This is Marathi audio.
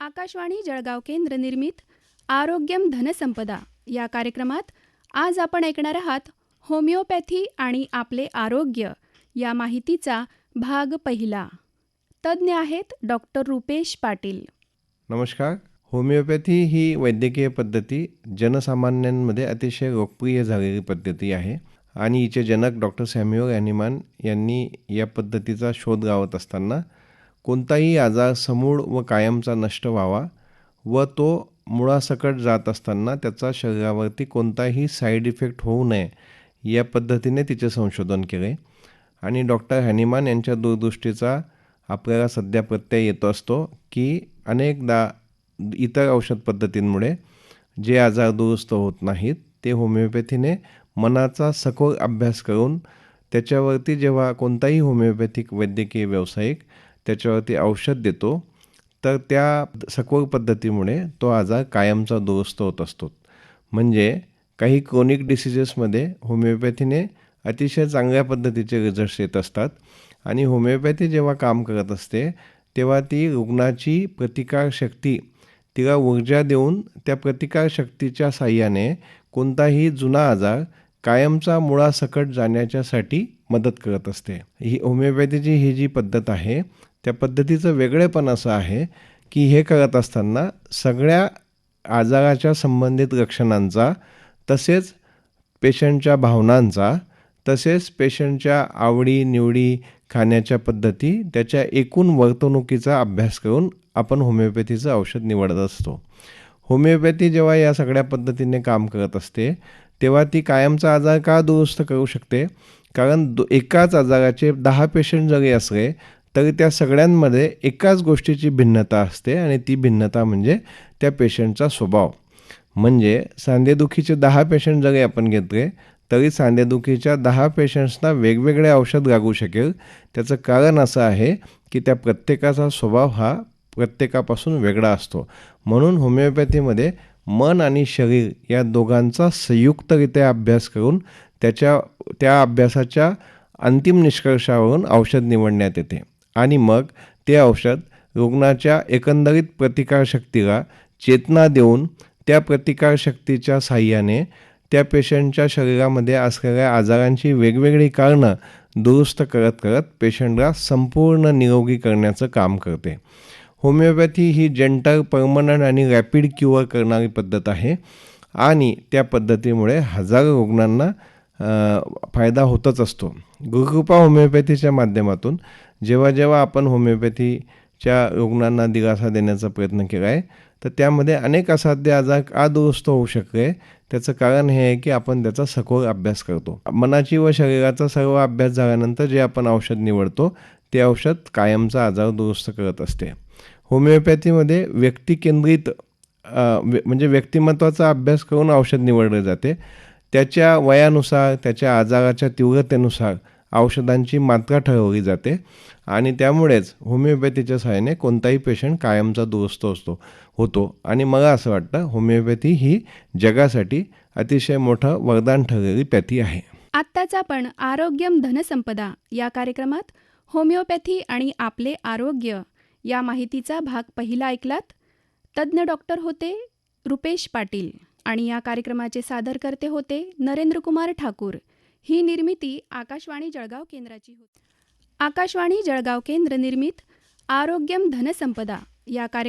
आकाशवाणी जळगाव केंद्र निर्मित आरोग्यम धनसंपदा या कार्यक्रमात आज आपण ऐकणार आहात होमिओपॅथी आणि आपले आरोग्य या माहितीचा भाग पहिला. तज्ज्ञ आहेत डॉक्टर रुपेश पाटील. नमस्कार. होमिओपॅथी ही वैद्यकीय पद्धती जनसामान्यांमध्ये अतिशय लोकप्रिय झालेली पद्धती आहे आणि हिचे जनक डॉक्टर सॅम्युअल ॲनिमान यांनी या पद्धतीचा शोध लावत असताना कोणताही आजार समूळ व कायमचा नष्ट व्हावा व तो मुळासकट जात असताना त्याचा शरीरावरती कोणताही साईड इफेक्ट होऊ नये या पद्धतीने तिचे संशोधन केले. आणि डॉक्टर हॅनिमान यांच्या दूरदृष्टीचा आपल्याला सध्या प्रत्यय येतो असतो की अनेकदा इतर औषध पद्धतींमुळे जे आजार दुरुस्त होत नाहीत ते होमिओपॅथीने मनाचा सखोल अभ्यास करून त्याच्यावरती जेव्हा कोणताही होमिओपॅथिक वैद्यकीय व्यावसायिक त्याच्यावरती औषध देतो. तर त्या सखोल पद्धतीमुळे तो आजार कायमचा दुरुस्त होत असतो. म्हणजे काही क्रोनिक डिसिजेसमध्ये होमिओपॅथीने अतिशय चांगल्या पद्धतीचे रिझल्ट्स येत असतात. आणि होमिओपॅथी जेव्हा काम करत असते तेव्हा ती रुग्णाची प्रतिकारशक्ती तिला ऊर्जा देऊन त्या प्रतिकारशक्तीच्या साह्याने कोणताही जुना आजार कायमचा मुळासकट जाण्याच्यासाठी मदत करत असते. ही होमिओपॅथीची ही जी पद्धत आहे त्या पद्धतीचं वेगळेपण असं आहे की हे करत असताना सगळ्या आजाराच्या संबंधित लक्षणांचा तसेच पेशंटच्या भावनांचा तसेच पेशंटच्या आवडी निवडी खाण्याच्या पद्धती त्याच्या एकूण वर्तणुकीचा अभ्यास करून आपण होमिओपॅथीचं औषध निवडत असतो. होमिओपॅथी जेव्हा या सगळ्या पद्धतीने काम करत असते तेव्हा ती कायमचा आजार का दुरुस्त करू शकते? कारण दो एकाच आजाराचे दहा पेशंट जरी असले तरी त्या सगळ्यांमध्ये एकाच गोष्टीची भिन्नता असते आणि ती भिन्नता म्हणजे त्या पेशंटचा स्वभाव. म्हणजे सांधेदुखीचे दहा पेशंट जरी आपण घेतले तरी सांधेदुखीच्या दहा पेशंट्सना वेगवेगळे औषध लागू शकेल. त्याचं कारण असं आहे की त्या प्रत्येकाचा स्वभाव हा प्रत्येकापासून वेगळा असतो. म्हणून होमिओपॅथीमध्ये मन आणि शरीर या दोघांचा संयुक्तरित्या अभ्यास करून त्याच्या त्या अभ्यासाच्या अंतिम निष्कर्षावरून औषध निवडण्यात येते. आणि मग ते औषध रुग्णाच्या एकंदरीत प्रतिकारशक्तीला चेतना देऊन त्या प्रतिकारशक्तीच्या साह्याने त्या पेशंटच्या शरीरामध्ये असलेल्या आजारांची वेगवेगळी कारणं दुरुस्त करत करत पेशंटला संपूर्ण निरोगी करण्याचं काम करते. होमिओपॅथी ही जेंटल परमनंट आणि रॅपिड क्युअर करणारी पद्धत आहे आणि त्या पद्धतीमुळे हजारो रुग्णांना फायदा होतच असतो. गुरुकृपा होमिओपॅथीच्या माध्यमातून जेव्हा जेव्हा आपण होमिओपॅथीच्या रुग्णांना दिलासा देण्याचा प्रयत्न केला आहे तर त्यामध्ये अनेक असाध्य आजार का दुरुस्त होऊ शकले. त्याचं कारण हे आहे की आपण त्याचा सखोल अभ्यास करतो. मनाची व शरीराचा सर्व अभ्यास झाल्यानंतर जे आपण औषध निवडतो ते औषध कायमचा आजार दुरुस्त करत असते. होमिओपॅथीमध्ये व्यक्तिकेंद्रित म्हणजे व्यक्तिमत्वाचा अभ्यास करून औषध निवडले जाते. त्याच्या वयानुसार त्याच्या आजाराच्या तीव्रतेनुसार औषधांची मात्रा ठरवली जाते आणि त्यामुळेच होमिओपॅथीच्या सहाय्याने कोणताही पेशंट कायमचा दुरुस्त असतो होतो. आणि मला असं वाटतं होमिओपॅथी ही जगासाठी अतिशय मोठं वरदान ठरलेली पॅथी आहे. आत्ताच आपण आरोग्यम धनसंपदा या कार्यक्रमात होमिओपॅथी आणि आपले आरोग्य या माहितीचा भाग पहिला ऐकलात. तज्ज्ञ डॉक्टर होते रुपेश पाटील आणि या कार्यक्रमाचे सादरकर्ते होते नरेंद्रकुमार ठाकूर. ही निर्मिती आकाशवाणी जळगाव केंद्राची होती. आकाशवाणी जळगाव केंद्र निर्मित आरोग्यम धनसंपदा या कार्य